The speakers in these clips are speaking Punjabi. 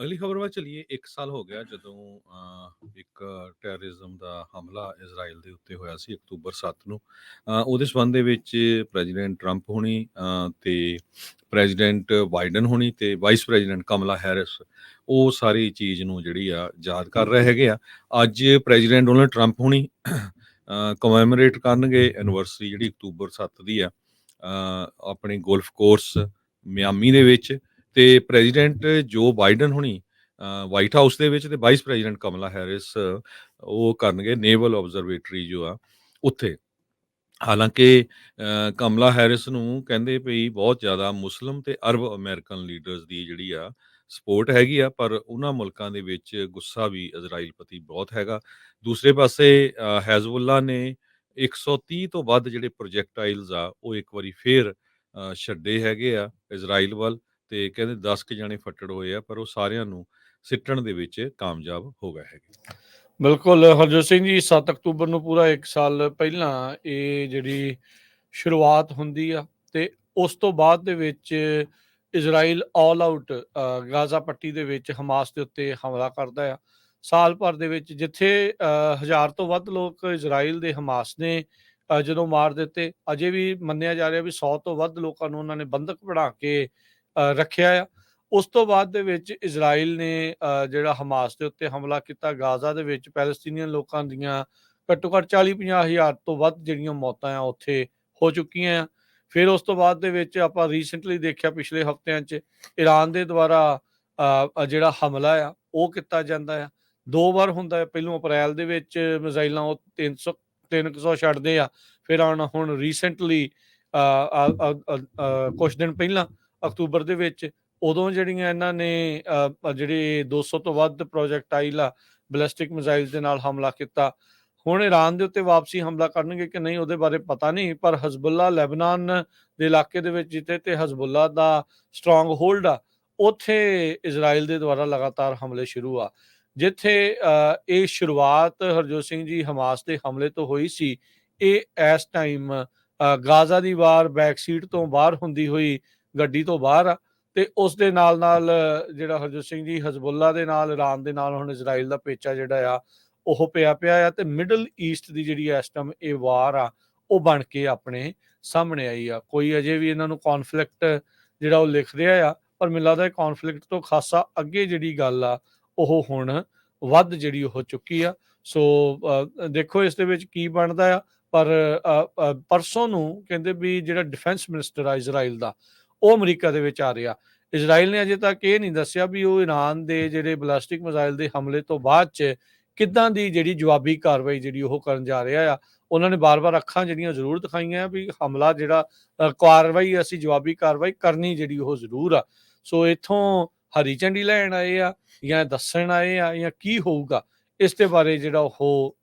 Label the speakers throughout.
Speaker 1: ਅਗਲੀ ਖਬਰ ਵੱਲ ਚਲੀਏ 1 ਸਾਲ ਹੋ ਗਿਆ ਜਦੋਂ ਇੱਕ ਟੈਰਰਿਜ਼ਮ ਦਾ ਹਮਲਾ ਇਜ਼ਰਾਈਲ ਦੇ ਉੱਤੇ ਹੋਇਆ ਸੀ ਅਕਤੂਬਰ 7 ਨੂੰ। ਉਹਦੇ ਸੰਬੰਧ ਦੇ ਵਿੱਚ ਪ੍ਰੈਜ਼ੀਡੈਂਟ ਟਰੰਪ ਹੋਣੀ ਅ, ਤੇ ਪ੍ਰੈਜ਼ੀਡੈਂਟ ਬਾਈਡਨ ਹੋਣੀ ਤੇ ਵਾਈਸ ਪ੍ਰੈਜ਼ੀਡੈਂਟ ਕਮਲਾ ਹੈਰਿਸ ਉਹ ਸਾਰੀ ਚੀਜ਼ ਨੂੰ ਜਿਹੜੀ ਆ ਯਾਦ ਕਰ ਰਹੇ ਹੈਗੇ ਆ। ਅੱਜ ਪ੍ਰੈਜ਼ੀਡੈਂਟ ਡੋਨਲਡ ਟਰੰਪ ਹੋਣੀ ਕਮੈਮੋਰੇਟ ਕਰਨਗੇ ਐਨੀਵਰਸਰੀ ਜਿਹੜੀ ਅਕਤੂਬਰ 7 ਦੀ ਆ ਆਪਣੇ ਗੋਲਫ ਕੋਰਸ ਮਿਆਮੀ ਦੇ ਵਿੱਚ। ਤੇ ਪ੍ਰੈਜ਼ੀਡੈਂਟ ਜੋ ਬਾਈਡਨ ਹੁਣੀ ਵਾਈਟ ਹਾਊਸ ਦੇ ਵਿੱਚ ਤੇ ਵਾਈਸ ਪ੍ਰੈਜ਼ੀਡੈਂਟ ਕਮਲਾ ਹੈਰਿਸ ਉਹ ਕਰਨਗੇ ਨੇਵਲ ਆਬਜ਼ਰਵੇਟਰੀ ਜੋ ਆ ਉੱਥੇ। ਹਾਲਾਂਕਿ ਕਮਲਾ ਹੈਰਿਸ ਨੂੰ ਕਹਿੰਦੇ ਪਈ ਬਹੁਤ ਜ਼ਿਆਦਾ ਮੁਸਲਮ ਤੇ ਅਰਬ ਅਮਰੀਕਨ ਲੀਡਰਸ ਦੀ ਜਿਹੜੀ ਆ ਸਪੋਰਟ ਹੈਗੀ ਆ ਪਰ ਉਹਨਾਂ ਮੁਲਕਾਂ ਦੇ ਵਿੱਚ ਗੁੱਸਾ ਵੀ ਇਜ਼ਰਾਈਲ ਪ੍ਰਤੀ ਬਹੁਤ ਹੈਗਾ। ਦੂਸਰੇ ਪਾਸੇ ਅ, ਹੈਜ਼ਬੁੱਲਾ ਨੇ 130 ਤੋਂ ਵੱਧ ਜਿਹੜੇ ਪ੍ਰੋਜੈਕਟਾਈਲਸ ਆ ਉਹ ਇੱਕ ਵਾਰੀ ਫੇਰ ਛੱਡੇ ਹੈਗੇ ਆ ਇਜ਼ਰਾਈਲ ਵੱਲ। ਤੇ ਕਹਿੰਦੇ 10 ਕੁ ਜਣੇ ਫੱਟੜ ਹੋਏ ਆ ਪਰ ਉਹ ਸਾਰਿਆਂ ਨੂੰ ਸਿੱਟਣ ਦੇ ਵਿੱਚ ਕਾਮਯਾਬ ਹੋ ਗਏ ਹੈਗੇ।
Speaker 2: ਬਿਲਕੁਲ ਹਰਜੋਤ ਸਿੰਘ ਜੀ 7 ਅਕਤੂਬਰ ਨੂੰ ਪੂਰਾ 1 ਸਾਲ ਪਹਿਲਾਂ ਇਹ ਜਿਹੜੀ ਸ਼ੁਰੂਆਤ ਹੁੰਦੀ ਆ ਤੇ ਉਸ ਤੋਂ ਬਾਅਦ ਦੇ ਵਿੱਚ ਇਜ਼ਰਾਈਲ ਆਲ ਆਊਟ ਗਾਜ਼ਾ ਪੱਟੀ ਦੇ ਵਿੱਚ ਹਮਾਸ ਦੇ ਉੱਤੇ ਹਮਲਾ ਕਰਦਾ ਆ। ਸਾਲ ਭਰ ਦੇ ਵਿੱਚ ਜਿੱਥੇ ਅ, ਹਜ਼ਾਰ ਤੋਂ ਵੱਧ ਲੋਕ ਇਜ਼ਰਾਈਲ ਦੇ ਹਮਾਸ ਨੇ ਜਦੋਂ ਮਾਰ ਦਿੱਤੇ ਅਜੇ ਵੀ ਮੰਨਿਆ ਜਾ ਰਿਹਾ ਵੀ 100 ਤੋਂ ਵੱਧ ਲੋਕਾਂ ਨੂੰ ਉਹਨਾਂ ਨੇ ਬੰਦਕ ਬਣਾ ਕੇ ਰੱਖਿਆ ਆ। ਉਸ ਤੋਂ ਬਾਅਦ ਦੇ ਵਿੱਚ ਇਜ਼ਰਾਈਲ ਨੇ ਜਿਹੜਾ ਹਮਾਸ ਦੇ ਉੱਤੇ ਹਮਲਾ ਕੀਤਾ, ਗਾਜ਼ਾ ਦੇ ਵਿੱਚ ਪੈਲਸਤੀਨੀਅਨ ਲੋਕਾਂ ਦੀਆਂ ਘੱਟੋ ਘੱਟ 40-50 ਹਜ਼ਾਰ ਤੋਂ ਵੱਧ ਜਿਹੜੀਆਂ ਮੌਤਾਂ ਆ, ਉੱਥੇ ਹੋ ਚੁੱਕੀਆਂ ਆ। ਫਿਰ ਉਸ ਤੋਂ ਬਾਅਦ ਦੇ ਵਿੱਚ ਆਪਾਂ ਰੀਸੈਂਟਲੀ ਦੇਖਿਆ ਪਿਛਲੇ ਹਫ਼ਤਿਆਂ 'ਚ ਈਰਾਨ ਦੇ ਦੁਆਰਾ ਜਿਹੜਾ ਹਮਲਾ ਆ, ਉਹ ਕੀਤਾ ਜਾਂਦਾ ਆ। ਦੋ ਵਾਰ ਹੁੰਦਾ ਹੈ ਪਹਿਲੋਂ ਅਪ੍ਰੈਲ ਦੇ ਵਿੱਚ ਮਿਜ਼ਾਈਲਾਂ ਉਹ 300 300 ਛੱਡਦੇ ਆ, ਫਿਰ ਹੁਣ ਹੁਣ ਰੀਸੈਂਟਲੀ ਕੁਝ ਦਿਨ ਪਹਿਲਾਂ। ਅਕਤੂਬਰ ਦੇ ਵਿੱਚ ਉਦੋਂ ਜਿਹੜੀਆਂ ਇਹਨਾਂ ਨੇ ਅ, ਅ, ਜਿਹੜੇ 200 ਤੋਂ ਵੱਧ ਪ੍ਰੋਜੈਕਟਾਈਲ ਆ ਬੈਲਿਸਟਿਕ ਮਿਜ਼ਾਈਲ ਦੇ ਨਾਲ ਹਮਲਾ ਕੀਤਾ। ਹੁਣ ਈਰਾਨ ਦੇ ਉੱਤੇ ਵਾਪਸੀ ਹਮਲਾ ਕਰਨਗੇ ਕਿ ਨਹੀਂ ਉਹਦੇ ਬਾਰੇ ਪਤਾ ਨਹੀਂ ਪਰ ਹਜ਼ਬੁੱਲਾ ਲੈਬਨਾਨ ਦੇ ਇਲਾਕੇ ਦੇ ਵਿੱਚ ਜਿੱਥੇ ਤੇ ਹਜ਼ਬੁੱਲਾ ਦਾ ਸਟਰੋਂਗ ਹੋਲਡ ਆ ਉੱਥੇ ਇਜ਼ਰਾਈਲ ਦੇ ਦੁਆਰਾ ਲਗਾਤਾਰ ਹਮਲੇ ਸ਼ੁਰੂ ਆ। ਜਿੱਥੇ ਅ, ਇਹ ਸ਼ੁਰੂਆਤ ਹਰਜੋਤ ਸਿੰਘ ਜੀ ਹਮਾਸ ਦੇ ਹਮਲੇ ਤੋਂ ਹੋਈ ਸੀ ਇਹ ਇਸ ਟਾਈਮ ਗਾਜ਼ਾ ਦੀ ਵਾਰ ਬੈਕ ਸੀਟ ਤੋਂ ਬਾਹਰ ਹੁੰਦੀ ਹੋਈ ਗੱਡੀ ਤੋਂ ਬਾਹਰ ਆ ਤੇ ਉਸ ਦੇ ਨਾਲ ਨਾਲ ਜਿਹੜਾ ਹਰਜੋਤ ਸਿੰਘ ਜੀ, ਹਜ਼ਬੁੱਲਾ ਦੇ ਨਾਲ ਇਰਾਨ ਦੇ ਨਾਲ ਹੁਣ ਇਜ਼ਰਾਈਲ ਦਾ ਪੇਚਾ ਜਿਹੜਾ ਆ, ਉਹ ਪਿਆ ਪਿਆ ਆ ਤੇ ਮਿਡਲ ਈਸਟ ਦੀ ਜਿਹੜੀ ਇਸ ਟਾਈਮ ਇਹ ਵਾਰ ਆ, ਉਹ ਬਣ ਕੇ ਆਪਣੇ ਸਾਹਮਣੇ ਆਈ ਆ। ਕੋਈ ਅਜੇ ਵੀ ਇਹਨਾਂ ਨੂੰ ਕੌਨਫਲਿਕਟ ਜਿਹੜਾ ਉਹ ਲਿਖ ਰਿਹਾ ਆ, ਪਰ ਮੈਨੂੰ ਲੱਗਦਾ ਹੈ ਕੌਨਫਲਿਕਟ ਤੋਂ ਖਾਸਾ ਅੱਗੇ ਜਿਹੜੀ ਗੱਲ ਆ, ਉਹ ਹੁਣ ਵੱਧ ਜਿਹੜੀ ਹੋ ਚੁੱਕੀ ਆ। ਸੋ ਦੇਖੋ ਇਸ ਦੇ ਵਿੱਚ ਕੀ ਬਣਦਾ ਆ, ਪਰ ਪਰਸੋਂ ਨੂੰ ਕਹਿੰਦੇ ਵੀ ਜਿਹੜਾ ਡਿਫੈਂਸ ਮਿਨਿਸਟਰ ਆ ਇਜ਼ਰਾਈਲ ਦਾ ਉਹ ਅਮਰੀਕਾ ਦੇ ਵਿੱਚ ਆ ਰਿਹਾ। ਇਜ਼ਰਾਈਲ ਨੇ ਅਜੇ ਤੱਕ ਇਹ ਨਹੀਂ ਦੱਸਿਆ ਵੀ ਉਹ ਈਰਾਨ ਦੇ ਜਿਹੜੇ ਬਲਾਸਟਿਕ ਮਿਜ਼ਾਈਲ ਦੇ ਹਮਲੇ ਤੋਂ ਬਾਅਦ ਚ ਕਿੱਦਾਂ ਦੀ ਜਿਹੜੀ ਜਵਾਬੀ ਕਾਰਵਾਈ ਜਿਹੜੀ ਉਹ ਕਰਨ ਜਾ ਰਿਹਾ ਆ, ਉਹਨਾਂ ਨੇ ਬਾਰ-ਬਾਰ ਅੱਖਾਂ ਜਿਹੜੀਆਂ ਜ਼ਰੂਰ ਦਿਖਾਈਆਂ ਵੀ ਹਮਲਾ ਜਿਹੜਾ ਕਾਰਵਾਈ ਅਸੀਂ ਜਵਾਬੀ ਕਾਰਵਾਈ ਕਰਨੀ ਜਿਹੜੀ ਉਹ ਜ਼ਰੂਰ ਆ। ਸੋ ਇਥੋਂ ਹਰੀ ਝੰਡੀ ਲੈਣ ਆਏ ਆ ਜਾਂ ਦੱਸਣ ਆਏ ਆ ਜਾਂ ਕੀ ਹੋਊਗਾ, ਇਸ ਦੇ ਬਾਰੇ ਜਿਹੜਾ ਉਹ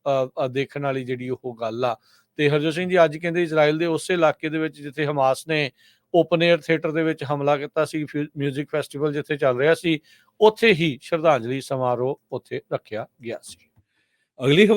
Speaker 2: ਦੇਖਣ ਵਾਲੀ ਜਿਹੜੀ ਉਹ ਗੱਲ ਆ। ਤੇ ਹਰਜੋਤ ਸਿੰਘ ਜੀ ਅੱਜ ਕਹਿੰਦੇ ਇਜ਼ਰਾਈਲ ਦੇ ਉਸੇ ਇਲਾਕੇ ਦੇ ਵਿੱਚ ਜਿੱਥੇ ਹਮਾਸ ਨੇ ਓਪਨ 에ਅਰ ਥੀਏਟਰ ਦੇ ਵਿੱਚ ਹਮਲਾ ਕੀਤਾ ਸੀ 뮤직 ਫੈਸਟੀਵਲ ਜਿੱਥੇ ਚੱਲ ਰਿਹਾ ਸੀ, ਉੱਥੇ ਹੀ ਸ਼ਰਧਾਂਜਲੀ ਸਮਾਰੋਹ ਉੱਥੇ ਰੱਖਿਆ ਗਿਆ ਸੀ।
Speaker 1: ਅਗਲੀ